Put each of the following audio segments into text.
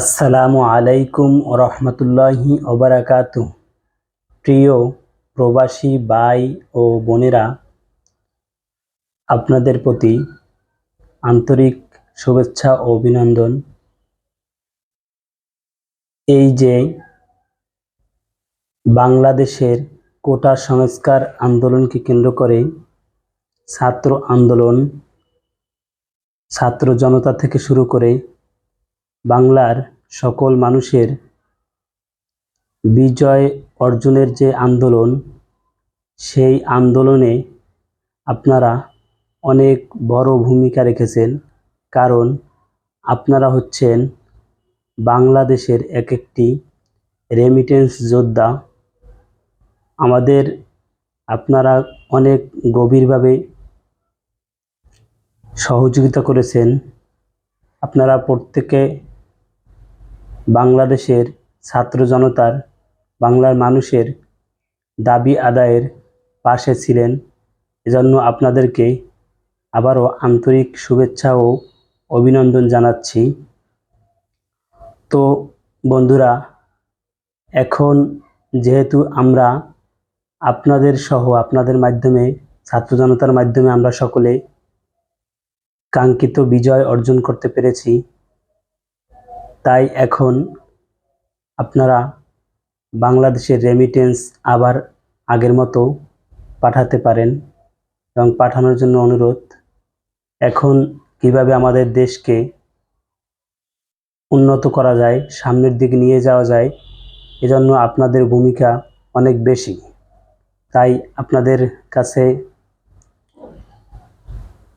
আসসালামু আলাইকুম রহমতুল্লাহি ওবরাকাত। প্রিয় প্রবাসী ভাই ও বোনেরা, আপনাদের প্রতি আন্তরিক শুভেচ্ছা ও অভিনন্দন। এই যে বাংলাদেশের কোটা সংস্কার আন্দোলনকে কেন্দ্র করে ছাত্র আন্দোলন, ছাত্র জনতা থেকে শুরু করে বাংলার সকল মানুষের বিজয় অর্জনের যে আন্দোলন, সেই আন্দোলনে আপনারা অনেক বড় ভূমিকা রেখেছেন। কারণ আপনারা হচ্ছেন বাংলাদেশের এক একটি রেমিটেন্স যোদ্ধা। আমাদের আপনারা অনেক গভীরভাবে সহযোগিতা করেছেন। আপনারা প্রত্যেকে বাংলাদেশের ছাত্র জনতার, বাংলার মানুষের দাবি আদায়ের পাশে ছিলেন। এজন্য আপনাদেরকে আবারও আন্তরিক শুভেচ্ছা ও অভিনন্দন জানাচ্ছি। তো বন্ধুরা, এখন যেহেতু আমরা আপনাদের সহ আপনাদের মাধ্যমে, ছাত্র জনতার মাধ্যমে আমরা সকলে কাঙ্ক্ষিত বিজয় অর্জন করতে পেরেছি তাই এখন আপনারা বাংলাদেশের রেমিটেন্স আবার আগের মতো পাঠাতে পারেন এবং পাঠানোর জন্য অনুরোধ, এখন কীভাবে আমাদের দেশকে উন্নত করা যায়, সামনের দিকে নিয়ে যাওয়া যায়, এজন্য আপনাদের ভূমিকা অনেক বেশি। তাই আপনাদের কাছে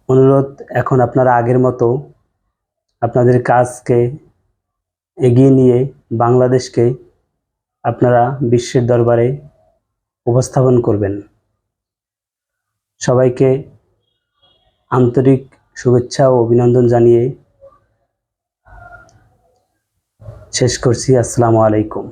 অনুরোধ, এখন আপনারা আগের মতো আপনাদের কাজকে এগিয়ে নিয়ে বাংলাদেশকে আপনারা বিশ্বের দরবারে উপস্থাপন করবেন। সবাইকে আন্তরিক শুভেচ্ছা ও অভিনন্দন জানিয়ে শেষ করছি। আসসালামু আলাইকুম।